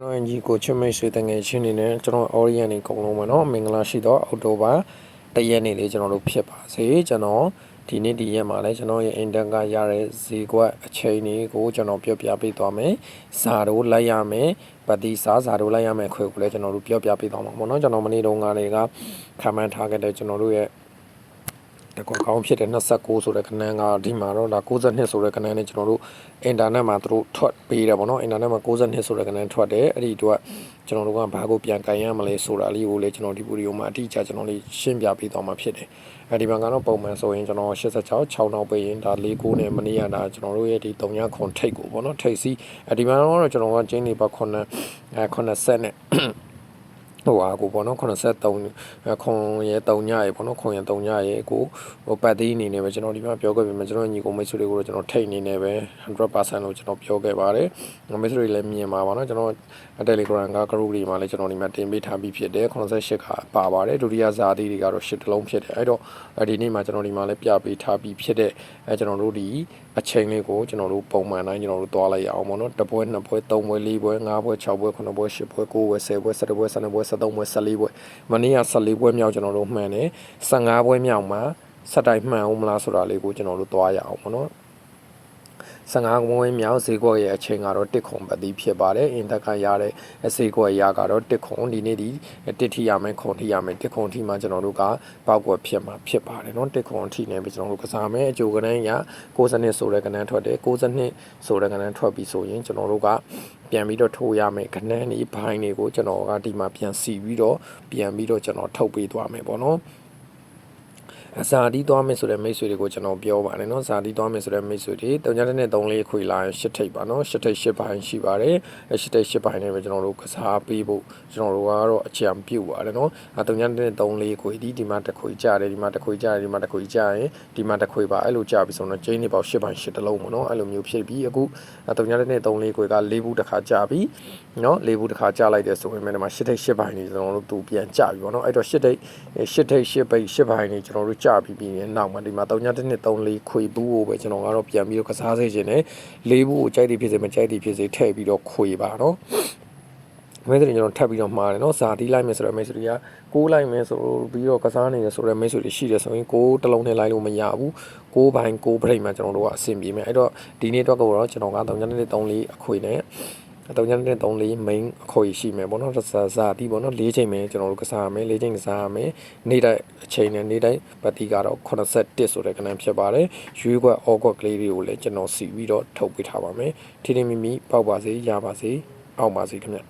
ကျွန်တော်ညီကိုချစ်မိတ်ဆွေတငယ်ချင်းနေနဲ့ကျွန်တော် Orient နေကုန်လုံးပါเนาะမင်္ဂလာရှိတော့အောက်တိုဘာတရက်နေ့လေးကျွန်တော်တို့ဖြစ်ပါစေကျွန်တော်ဒီနေ့ဒီရက်မှာလည်းကျွန်တော်ရဲ့ intern ကရတဲ့ဈေးကွက်အချိန်တွေကိုကျွန်တော်ပြောပြပေးသွားမယ်ဇာတို့လိုက်ရမယ်ပတိစားဇာတို့လိုက်ရမယ်ခွဲကိုလည်းကျွန်တော်တို့ပြောပြပေးသွားမှာပေါ့เนาะကျွန်တော်မနေ့တုန်းကလည်းကခံမှန်းထားခဲ့တဲ့ကျွန်တော်တို့ရဲ့ တကွာကောင်းဖြစ်တဲ့29ဆိုတဲ့ကဏ္ဍကဒီမှာတော့ဒါ62ဆိုတဲ့ကဏ္ဍနဲ့ကျွန်တော်တို့အင်တာနက်မှာသူတို့ထွက်ပေးတယ်ပေါ့နော်အင်တာနက်မှာ62ဆိုတဲ့ကဏ္ဍထွက်တယ်အဲ့ဒီအတွက်ကျွန်တော်တို့ကဘာကိုပြန်ကန်ရမလဲဆိုတာလေးကိုလည်းကျွန်တော်ဒီဗီဒီယိုမှာအတိအကျကျွန်တော်လေးရှင်းပြပေးသွားမှာဖြစ်တယ်အဲ့ဒီမှာကတော့ပုံမှန်ဆိုရင်ကျွန်တော်86 6နောက်ပေးရင်ဒါ49နဲ့မနေ့ကဒါကျွန်တော်တို့ရဲ့ဒီ3ခွန်ထိတ်ကိုပေါ့နော်ထိတ်စီအဲ့ဒီမှာတော့ကျွန်တော်ကကျင်းနေပါ9အဲ90နဲ့ ဟိုအားကိုပေါ့နော်83ခွန်ရဲ3ညရေပေါ့နော်ခွန်ရဲ3ညရေကိုဟိုပတ်သေးအနေနဲ့ပဲကျွန်တော်ဒီမှာပြောခဲ့ပြီမှာကျွန်တော်ညီကိုမိတ်ဆွေတွေကိုကျွန်တော်ထိတ်အနေနဲ့ပဲ100%လို့ကျွန်တော်ပြောခဲ့ပါတယ်မိတ်ဆွေတွေလည်းမြင်ပါပါနော်ကျွန်တော် Telegram က group တွေမှာလည်းကျွန်တော်ဒီမှာတင်ပေးထားပြီးဖြစ်တယ်88ကပါပါတယ်ဒုတိယဇာတိတွေကတော့8တလုံးဖြစ်တယ်အဲ့တော့ဒီနေ့မှာကျွန်တော်ဒီမှာလည်းပြပေးထားပြီးဖြစ်တဲ့အဲကျွန်တော်တို့ဒီ အချိန်လေးကိုကျွန်တော်တို့ပုံမှန်တိုင်းကျွန်တော်တို့သွားလိုက်ရအောင်ပေါ့နော်တစ်ပွဲနှစ်ပွဲသုံးပွဲလေးပွဲငါးပွဲ၆ပွဲခုနှစ်ပွဲ၈ပွဲ၉ပွဲ10ပွဲ11ပွဲ12ပွဲ13ပွဲ14ပွဲမနေ့က14ပွဲမြောက်ကျွန်တော်တို့မှန်တယ်15ပွဲမြောက်မှာစက်တိုင်မှန်အောင်မလားဆိုတာလေးကိုကျွန်တော်တို့သွားရအောင်ပေါ့နော် 15ဝင်းမြောက်ဈေးကွက်ရဲ့အချိန်ကတော့တစ်ခွန်ပတ်သီးဖြစ်ပါတယ်အင်တက်ကရတဲ့ဈေးကွက်ရကတော့တစ်ခွန်ဒီနေ့ဒီတစ်ထီရမယ်ခွန်ထီရမယ်တစ်ခွန်ထီမှာကျွန်တော်တို့ကပေါက်ကွက်ဖြစ်မှာဖြစ်ပါတယ်เนาะတစ်ခွန်ထီနဲ့ပဲကျွန်တော်တို့ကစားမယ်အကျိုးကဏ္ဍရ62ဆိုတဲ့ကဏ္ဍထွက်တယ်62ဆိုတဲ့ကဏ္ဍထွက်ပြီးဆိုရင်ကျွန်တော်တို့ကပြန်ပြီးတော့ထိုးရမယ်ခဏန်းဒီဘိုင်းတွေကိုကျွန်တော်ကဒီမှာပြန်စီပြီးတော့ပြန်ပြီးတော့ကျွန်တော်ထုတ်ပေးသွားမယ်ပေါ့နော် ဇာတိသွားမယ်ဆိုတဲ့မိတ်ဆွေတွေကိုကျွန်တော်ပြောပါတယ်နော်ဇာတိသွားမယ်ဆိုတဲ့မိတ်ဆွေတွေ3ညတစ်နဲ့3လေးခွေလာရင်10ထိပ်ပါနော်10ထိပ်10ပိုင်းရှိပါတယ်10ထိပ်10ပိုင်းနဲ့ပဲကျွန်တော်တို့ကစားပေးဖို့ကျွန်တော်တို့ကတော့အကြံပြုပါတယ်နော်3ညတစ်နဲ့3လေးခွေဒီဒီမှာတစ်ခွေကြတယ်ဒီမှာတစ်ခွေကြတယ်ဒီမှာတစ်ခွေကြရင်ဒီမှာတစ်ခွေပါအဲ့လိုကြပြီးဆိုတော့ကျင်းနေပေါက်10ပိုင်း10တလုံးပေါ့နော်အဲ့လိုမျိုးဖြစ်ပြီးအခု3ညတစ်နဲ့3လေးခွေက၄ဘူးတစ်ခါကြပြီးနော်၄ဘူးတစ်ခါကြလိုက်တယ်ဆိုရင်ဒီမှာ10ထိပ်10ပိုင်းနေကျွန်တော်တို့သူပြန်ကြပြီပေါ့နော်အဲ့တော့10ထိပ်10ထိပ်10ပိတ်10ပိုင်းနေကျွန်တော်တို့ကြပြီးပြီးရင်နောက်မှာဒီမှာ3ညတစ်နှစ်3 4ခွေဘူးကိုပဲကျွန်တော်ကတော့ပြန်ပြီးတော့ကစားစေခြင်းနဲ့လေးဘူးကိုကြိုက်တယ်ဖြစ်စေမကြိုက်တယ်ဖြစ်စေထည့်ပြီးတော့ခွေပါနော်မဲဆိုရင်ကျွန်တော်ထပ်ပြီးတော့မှားတယ်နော်ဇာတိလိုက်မယ်ဆိုတော့မဲဆိုတွေက6လိုက်မယ်ဆိုပြီးတော့ကစားနေတယ်ဆိုတော့မဲဆိုတွေရှိတယ်ဆိုရင်6တလုံးနဲ့လိုက်လို့မရဘူး6ဘိုင်း6 break မှာကျွန်တော်တို့ကအဆင်ပြေမယ်အဲ့တော့ဒီနေ့အတွက်ကတော့ကျွန်တော်က3ညတစ်3 4အခွေနဲ့ တုံညတဲ့3လေး main အခွေရှိမယ်ပေါ့နော်ဇာဇာတိပေါ့နော်၄ချိန်ပဲကျွန်တော်တို့ကစားရမယ်၄ချိန်ကစားရမယ်နေ့တိုင်းအချိန်နဲ့နေ့တိုင်းပတ်တီကတော့81ဆိုတဲ့ကဏ္ဍဖြစ်ပါတယ်ရွေးကွက်အောကွက်ကလေးတွေကိုလည်းကျွန်တော်စီပြီးတော့ထုတ်ပေးထားပါမယ်ထင်းထင်းမိမိပေါက်ပါစေရပါစေအောက်ပါစေခင်ဗျ